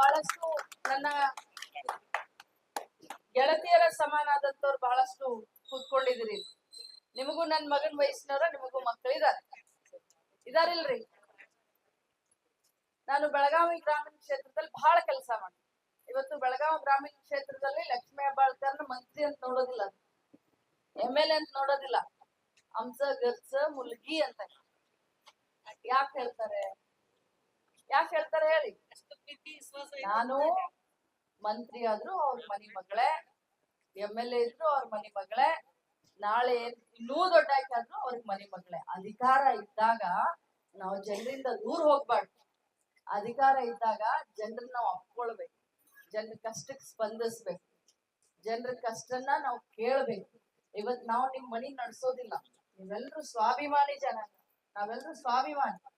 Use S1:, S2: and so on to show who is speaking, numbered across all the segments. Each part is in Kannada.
S1: ಬಹಳಷ್ಟು ನನ್ನ ಗೆಳತಿಯರ ಸಮಾನಾದಂತವ್ರು ಬಹಳಷ್ಟು ಕೂತ್ಕೊಂಡಿದಿರಿ ನಿಮಗೂ ನನ್ ಮಗನ್ ವಯಸ್ಸಿನವ್ರ, ನಿಮಗೂ ಮಕ್ಕಳಿದಾರ ಇದಾರಿಲ್ರಿ? ನಾನು ಬೆಳಗಾವಿ ಗ್ರಾಮೀಣ ಕ್ಷೇತ್ರದಲ್ಲಿ ಬಹಳ ಕೆಲಸ ಮಾಡಿ ಇವತ್ತು ಬೆಳಗಾವಿ ಗ್ರಾಮೀಣ ಕ್ಷೇತ್ರದಲ್ಲಿ ಲಕ್ಷ್ಮೀ ಹೆಬ್ಬಾಳ್ಕರ್ನ ಮಂತ್ರಿ ಅಂತ ನೋಡೋದಿಲ್ಲ ಎಂ ಎಲ್ ಎ ಅಂತ ನೋಡೋದಿಲ್ಲ. ಹಂಸ, ಗರ್ಸ, ಮುಲ್ಗಿ ಅಂತ. ಯಾಕೆ ಹೇಳ್ತಾರೆ? ಯಾಕೆ ಹೇಳ್ತಾರೆ ಹೇಳಿ? ನಾನು ಮಂತ್ರಿ ಆದ್ರೂ ಅವ್ರ ಮನಿ ಮಗಳೇ ಎಂ ಎಲ್ ಎ ಇದ್ರು ಅವ್ರ ಮನಿ ಮಗಳೇ ನಾಳೆ ಇನ್ನೂ ದೊಡ್ಡ ಆಯ್ಕೆ ಆದ್ರೂ ಅವ್ರಿಗೆ ಮನಿ ಮಗಳೇ. ಅಧಿಕಾರ ಇದ್ದಾಗ ನಾವು ಜನರಿಂದ ದೂರ ಹೋಗ್ಬಾರ್ದು. ಅಧಿಕಾರ ಇದ್ದಾಗ ಜನರನ್ನ ನಾವು ಅಪ್ಕೊಳ್ಬೇಕು ಜನರ ಕಷ್ಟಕ್ಕೆ ಸ್ಪಂದಿಸ್ಬೇಕು. ಜನರ ಕಷ್ಟನ್ನ ನಾವು ಕೇಳ್ಬೇಕು. ಇವತ್ ನಾವು ನಿಮ್ ಮನಿ ನಡ್ಸೋದಿಲ್ಲ. ನೀವೆಲ್ರು ಸ್ವಾಭಿಮಾನಿ ಜನ. ನಾವೆಲ್ಲರೂ ಸ್ವಾಭಿಮಾನಿ.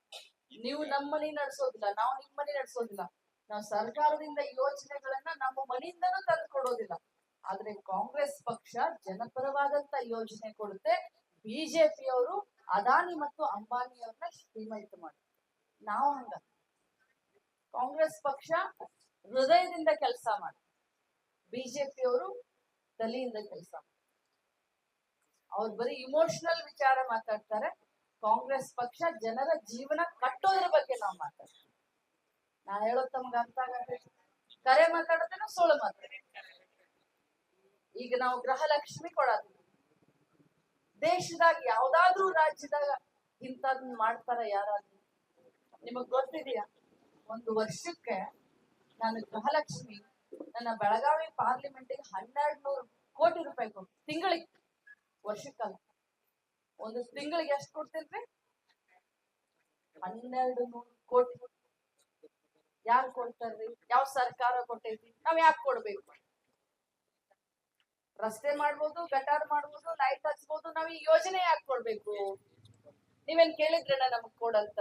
S1: ನೀವು ನಮ್ಮ ನಡೆಸೋದಿಲ್ಲ, ನಾವು ನಿಮ್ ನಡೆಸೋದಿಲ್ಲ. ನಾವು ಸರ್ಕಾರದಿಂದ ಯೋಜನೆಗಳನ್ನ ನಮ್ಮ ಮನೆಯಿಂದನೂ ತಂದು ಕೊಡೋದಿಲ್ಲ ಆದ್ರೆ ಕಾಂಗ್ರೆಸ್ ಪಕ್ಷ ಜನಪರವಾದಂತ ಯೋಜನೆ ಕೊಡುತ್ತೆ. ಬಿಜೆಪಿಯವರು, ಅದಾನಿ ಮತ್ತು ಅಂಬಾನಿಯವ್ರನ್ನ ಶ್ರೀಮಂತ ಮಾಡಿ ನಾವು ಹಂಗ. ಕಾಂಗ್ರೆಸ್ ಪಕ್ಷ ಹೃದಯದಿಂದ ಕೆಲಸ ಮಾಡಿ ಬಿಜೆಪಿಯವರು ತಲೆಯಿಂದ ಕೆಲಸ ಅವ್ರು ಬರೀ ಇಮೋಷನಲ್ ವಿಚಾರ ಮಾತಾಡ್ತಾರೆ. ಕಾಂಗ್ರೆಸ್ ಪಕ್ಷ ಜನರ ಜೀವನ ಕಟ್ಟೋದ್ರ ಬಗ್ಗೆ ನಾವು ಮಾತಾಡ್ತೀವಿ. ನಾ ಹೇಳೋದ್ ತಮ್ಗೆ ಅರ್ಥ ಆಗತ್ತೆ? ಕರೆ ಮಾತಾಡೋದೇನು ಸುಳ್ಳು ಮಾತಾಡ ಈಗ ನಾವು ಗೃಹಲಕ್ಷ್ಮಿ ಕೊಡೋದು. ದೇಶದಾಗ ಯಾವ್ದಾದ್ರೂ ರಾಜ್ಯದಾಗ ಇಂಥದ್ನ ಮಾಡ್ತಾರ ಯಾರಾದ್ರೂ? ನಿಮಗ್ ಗೊತ್ತಿದೆಯಾ? ಒಂದು ವರ್ಷಕ್ಕೆ ನಾನು ಗೃಹಲಕ್ಷ್ಮಿ, ನನ್ನ ಬೆಳಗಾವಿ ಪಾರ್ಲಿಮೆಂಟಿಗೆ ಹನ್ನೆರಡು ನೂರು ಕೋಟಿ ರೂಪಾಯಿ ಕೊಟ್ಟು ತಿಂಗಳಿಗೆ ವರ್ಷಕ್ಕಲ್ಲ. ಒಂದು ತಿಂಗಳಿಗೆ ಎಷ್ಟು ಕೊಡ್ತಿಲ್ರಿ ಹನ್ನೆರಡು ನೂರು ಕೋಟಿ, ಯಾರು ಕೊಡ್ತಾರ್ರಿ? ಯಾವ ಸರ್ಕಾರ ಕೊಟ್ಟೈತಿ? ನಾವ್ ಯಾಕೆ ಕೊಡ್ಬೇಕು? ರಸ್ತೆ ಮಾಡ್ಬೋದು, ಗಟಾರ್ ಮಾಡ್ಬೋದು, ಲೈಟ್ ಹಚ್ಬೋದು, ನಾವ್ ಈ ಯೋಜನೆ ಯಾಕೆ ಕೊಡ್ಬೇಕು? ನೀವೇನ್ ಕೇಳಿದ್ರಣ್ಣ ನಮಗ್ ಕೊಡಂತ?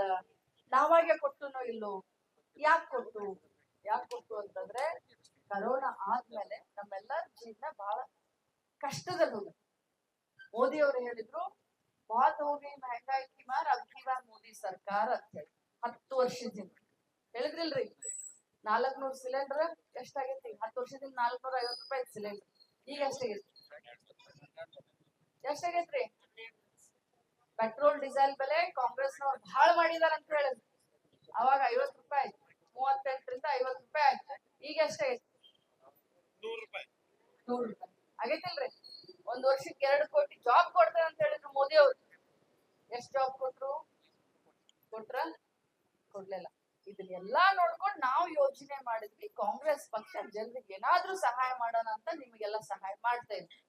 S1: ನಾವಾಗೆ ಕೊಟ್ಟುನೋ ಇಲ್ಲೋ? ಯಾಕೆ ಕೊಟ್ಟು? ಯಾಕೆ ಕೊಟ್ಟು ಅಂತಂದ್ರೆ, ಕರೋನಾ ಆದ್ಮೇಲೆ ನಮ್ಮೆಲ್ಲರ ಜೀವನ ಬಹಳ ಕಷ್ಟದಲ್ಲಿ. ಹೋಗುತ್ತೆ ಮೋದಿ ಅವರು ಹೇಳಿದ್ರು ಬಾತ್ ಹೋಗಿ ಕಿ ಮಾರ್ ಅಬ್ಕಿ ಬಾರ್ ಮೋದಿ ಸರ್ಕಾರ ಅಂತ ಹೇಳಿ. ಹತ್ತು ವರ್ಷದಿಂದ. ಹೇಳಿದ್ರಿಲ್ರಿ? ನಾಲ್ಕನೂರ್ ಸಿಲಿಂಡರ್ ಎಷ್ಟಾಗೈತಿ ಹತ್ತು ವರ್ಷದಿಂದ ನಾಲ್ಕನೂರ ಐವತ್ತು ರೂಪಾಯಿ ಸಿಲಿಂಡರ್ ಈಗ ಎಷ್ಟಾಗೈತಿ ಎಷ್ಟಾಗೈತ್ರಿ ಪೆಟ್ರೋಲ್ ಡೀಸೆಲ್ ಬೆಲೆ ಕಾಂಗ್ರೆಸ್ನವ್ರು ಬಹಳ ಮಾಡಿದಾರ ಅಂತ ಹೇಳಿದ್ರು ಅವಾಗ ಐವತ್ತು ರೂಪಾಯಿ ಆಯ್ತು. ಮೂವತ್ತೆಂಟರಿಂದ ಐವತ್ತು ರೂಪಾಯಿ ಆಯ್ತು. ಈಗ ಎಷ್ಟಾಗೈತಿ
S2: ನೂರು ರೂಪಾಯಿ.
S1: ನೂರು ರೂಪಾಯಿ. ಆಗೈತಿಲ್ರಿ? ಒಂದ್ ವರ್ಷಕ್ಕೆ ಎರಡು ಕೋಟಿ ಜಾಬ್ ಕೊಡ್ತಾರೆ ಅಂತ ಹೇಳಿದ್ರು ಮೋದಿ ಅವರು. ಎಷ್ಟ್ ಜಾಬ್ ಕೊಟ್ರು? ಕೊಟ್ರ? ಕೊಡ್ಲಿಲ್ಲ. ಇದನ್ನೆಲ್ಲಾ ನೋಡ್ಕೊಂಡು ನಾವು ಯೋಚನೆ ಮಾಡಿದ್ವಿ. ಕಾಂಗ್ರೆಸ್ ಪಕ್ಷ ಜನರಿಗೆ ಏನಾದ್ರೂ ಸಹಾಯ ಮಾಡೋಣ ಅಂತ ನಿಮಗೆಲ್ಲ ಸಹಾಯ ಮಾಡ್ತಾ ಇದ್ವಿ.